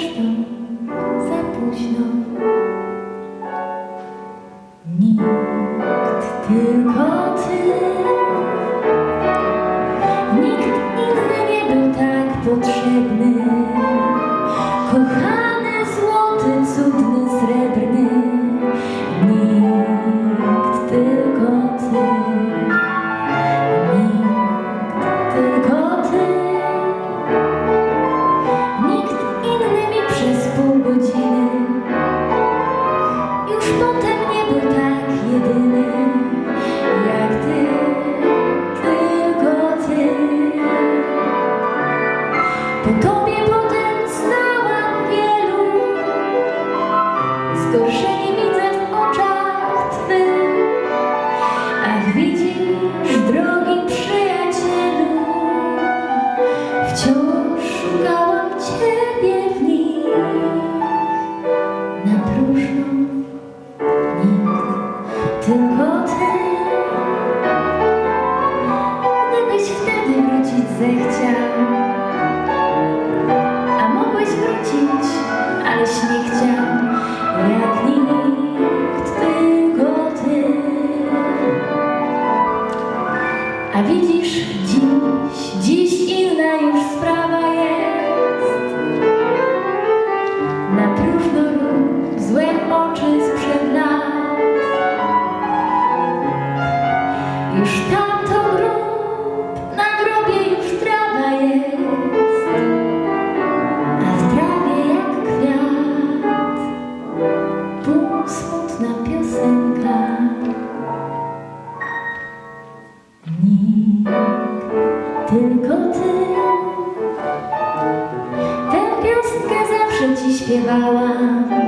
zresztą za późno. Nikt, tylko ty. Nikt inny nie był tak potrzebny. Kochany, zgorszenie widzę w oczach twych. Ach, widzisz, drogi przyjacielu, wciąż szukałam ciebie w nich na próżno. Nikt, tylko ty. Gdybyś wtedy wrócić zechciał, a mogłeś wrócić, aleś A widzisz, dziś, dziś inna już sprawa jest. Tylko ty. Tę piosenkę zawsze ci śpiewałam.